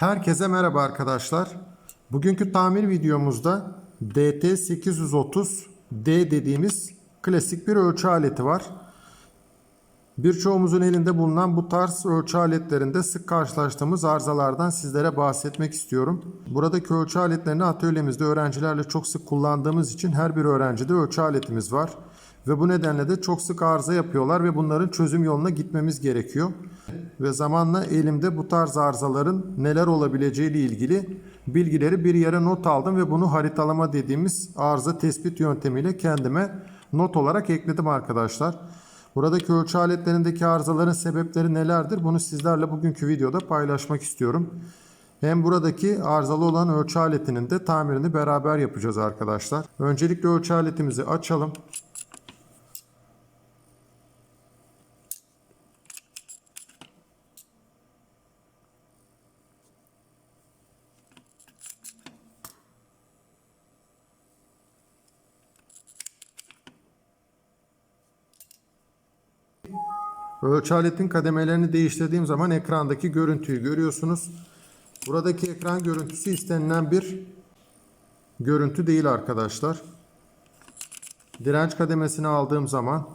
Herkese merhaba arkadaşlar. Bugünkü tamir videomuzda DT830D dediğimiz klasik bir ölçü aleti var. Birçoğumuzun elinde bulunan bu tarz ölçü aletlerinde sık karşılaştığımız arızalardan sizlere bahsetmek istiyorum. Buradaki ölçü aletlerini atölyemizde öğrencilerle çok sık kullandığımız için her bir öğrencide ölçü aletimiz var. Ve bu nedenle de çok sık arıza yapıyorlar ve bunların çözüm yoluna gitmemiz gerekiyor. Ve zamanla elimde bu tarz arızaların neler olabileceği ile ilgili bilgileri bir yere not aldım ve bunu haritalama dediğimiz arıza tespit yöntemiyle kendime not olarak ekledim arkadaşlar. Buradaki ölçü aletlerindeki arızaların sebepleri nelerdir? Bunu sizlerle bugünkü videoda paylaşmak istiyorum. Hem buradaki arızalı olan ölçü aletinin de tamirini beraber yapacağız arkadaşlar. Öncelikle ölçü aletimizi açalım. Ölçü aletin kademelerini değiştirdiğim zaman ekrandaki görüntüyü görüyorsunuz. Buradaki ekran görüntüsü istenilen bir görüntü değil arkadaşlar. Direnç kademesini aldığım zaman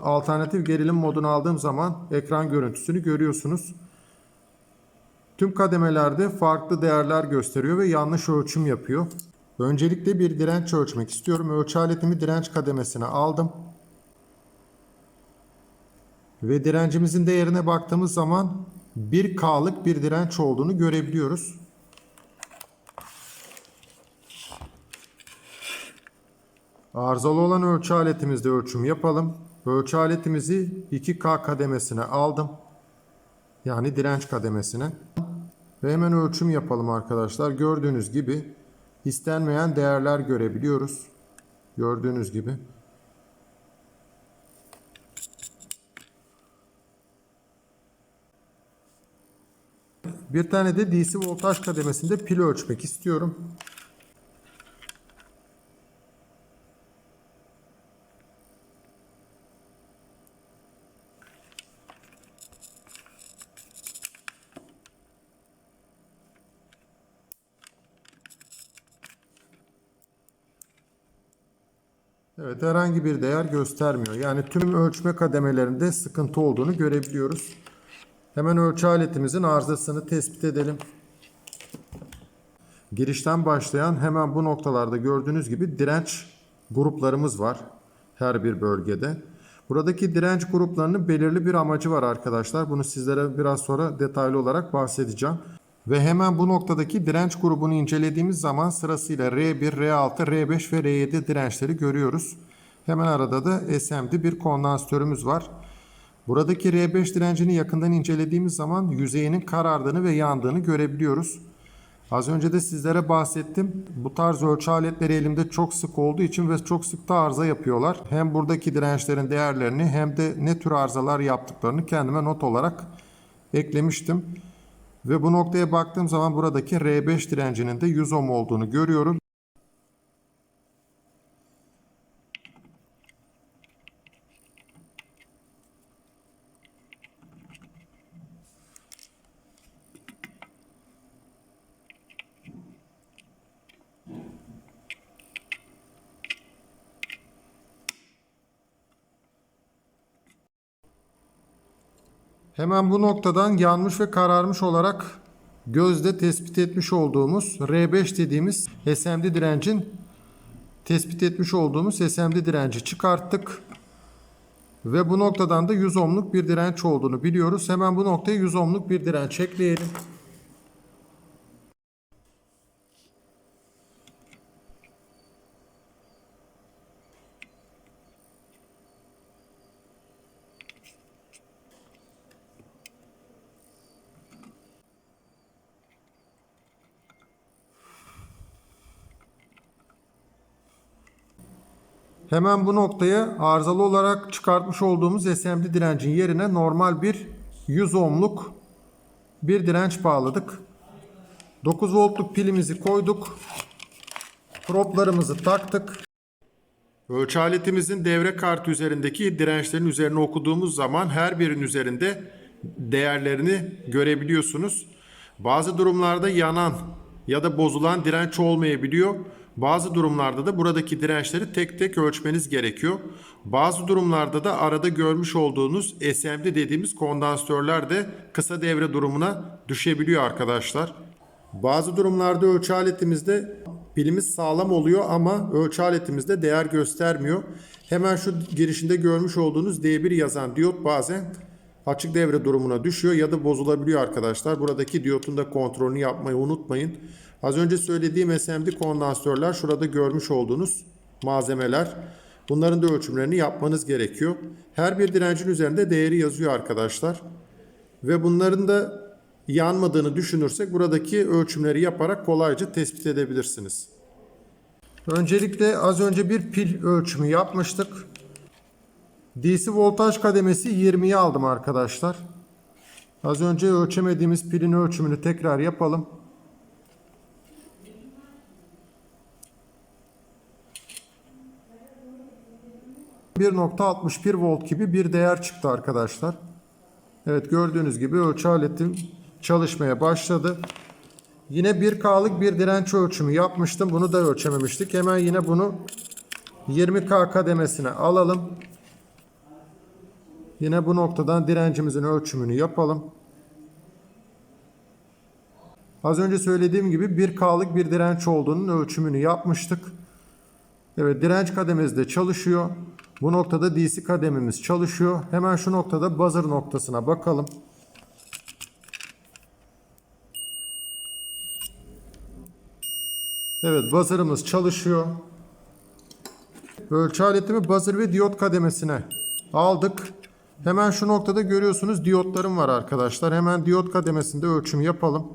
alternatif gerilim modunu aldığım zaman ekran görüntüsünü görüyorsunuz. Tüm kademelerde farklı değerler gösteriyor ve yanlış ölçüm yapıyor. Öncelikle bir direnç ölçmek istiyorum. Ölçü aletimi direnç kademesine aldım. Ve direncimizin değerine baktığımız zaman 1K'lık bir direnç olduğunu görebiliyoruz. Arızalı olan ölçü aletimizde ölçüm yapalım. Ölçü aletimizi 2K kademesine aldım. Yani direnç kademesine. Ve hemen ölçüm yapalım arkadaşlar. Gördüğünüz gibi istenmeyen değerler görebiliyoruz. Gördüğünüz gibi. Bir tane de DC voltaj kademesinde pil ölçmek istiyorum. Evet herhangi bir değer göstermiyor. Yani tüm ölçme kademelerinde sıkıntı olduğunu görebiliyoruz. Hemen ölçü aletimizin arızasını tespit edelim. Girişten başlayan hemen bu noktalarda gördüğünüz gibi direnç gruplarımız var her bir bölgede. Buradaki direnç gruplarının belirli bir amacı var arkadaşlar. Bunu sizlere biraz sonra detaylı olarak bahsedeceğim. Ve hemen bu noktadaki direnç grubunu incelediğimiz zaman sırasıyla R1, R6, R5 ve R7 dirençleri görüyoruz. Hemen arada da SMD bir kondansatörümüz var. Buradaki R5 direncini yakından incelediğimiz zaman yüzeyinin karardığını ve yandığını görebiliyoruz. Az önce de sizlere bahsettim. Bu tarz ölçü aletleri elimde çok sık olduğu için ve çok sık da arıza yapıyorlar. Hem buradaki dirençlerin değerlerini hem de ne tür arızalar yaptıklarını kendime not olarak eklemiştim. Ve bu noktaya baktığım zaman buradaki R5 direncinin de 100 ohm olduğunu görüyorum. Hemen bu noktadan yanmış ve kararmış olarak gözde tespit etmiş olduğumuz R5 dediğimiz SMD direncin tespit etmiş olduğumuz SMD direnci çıkarttık. Ve bu noktadan da 100 ohmluk bir direnç olduğunu biliyoruz. Hemen bu noktaya 100 ohmluk bir direnç ekleyelim. Hemen bu noktaya arızalı olarak çıkartmış olduğumuz SMD direncin yerine normal bir 100 ohmluk bir direnç bağladık. 9 voltluk pilimizi koyduk. Proplarımızı taktık. Ölçü aletimizin devre kartı üzerindeki dirençlerin üzerine okuduğumuz zaman her birinin üzerinde değerlerini görebiliyorsunuz. Bazı durumlarda yanan ya da bozulan direnç olmayabiliyor. Bazı durumlarda da buradaki dirençleri tek tek ölçmeniz gerekiyor. Bazı durumlarda da arada görmüş olduğunuz SMD dediğimiz kondansatörler de kısa devre durumuna düşebiliyor arkadaşlar. Bazı durumlarda ölçü aletimizde pilimiz sağlam oluyor ama ölçü aletimizde değer göstermiyor. Hemen şu girişinde görmüş olduğunuz D1 yazan diyot bazen açık devre durumuna düşüyor ya da bozulabiliyor arkadaşlar. Buradaki diyotun da kontrolünü yapmayı unutmayın. Az önce söylediğim SMD kondansatörler şurada görmüş olduğunuz malzemeler. Bunların da ölçümlerini yapmanız gerekiyor. Her bir direncin üzerinde değeri yazıyor arkadaşlar. Ve bunların da yanmadığını düşünürsek buradaki ölçümleri yaparak kolayca tespit edebilirsiniz. Öncelikle az önce bir pil ölçümü yapmıştık. DC voltaj kademesi 20'yi aldım arkadaşlar. Az önce ölçemediğimiz pilin ölçümünü tekrar yapalım. ...1.61 volt gibi bir değer çıktı arkadaşlar. Evet gördüğünüz gibi ölçü aletim çalışmaya başladı. Yine 1K'lık bir direnç ölçümü yapmıştım. Bunu da ölçememiştik. Hemen yine bunu 20K kademesine alalım. Yine bu noktadan direncimizin ölçümünü yapalım. Az önce söylediğim gibi 1K'lık bir direnç olduğunun ölçümünü yapmıştık. Evet direnç kademesi de çalışıyor. Bu noktada DC kadememiz çalışıyor. Hemen şu noktada buzzer noktasına bakalım. Evet buzzer'ımız çalışıyor. Ölçü aletimi buzzer ve diyot kademesine aldık. Hemen şu noktada görüyorsunuz diyotlarım var arkadaşlar. Hemen diyot kademesinde ölçüm yapalım.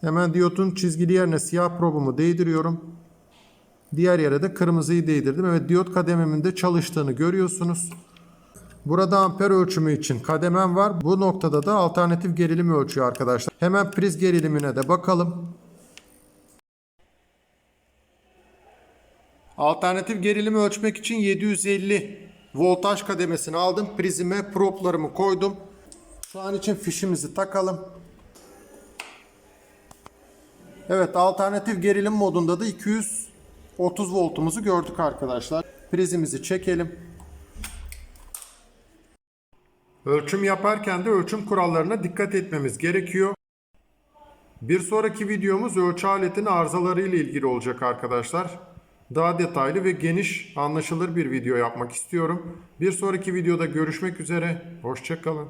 Hemen diyotun çizgili yerine siyah probumu değdiriyorum. Diğer yere de kırmızıyı değdirdim. Evet diyot kadememin de çalıştığını görüyorsunuz. Burada amper ölçümü için kademem var. Bu noktada da alternatif gerilim ölçüyor arkadaşlar. Hemen priz gerilimine de bakalım. Alternatif gerilimi ölçmek için 750 voltaj kademesini aldım. Prizime proplarımı koydum. Şu an için fişimizi takalım. Evet alternatif gerilim modunda da 230 voltumuzu gördük arkadaşlar. Prizimizi çekelim. Ölçüm yaparken de ölçüm kurallarına dikkat etmemiz gerekiyor. Bir sonraki videomuz ölçü aletinin arızaları ile ilgili olacak arkadaşlar. Daha detaylı ve geniş anlaşılır bir video yapmak istiyorum. Bir sonraki videoda görüşmek üzere. Hoşçakalın.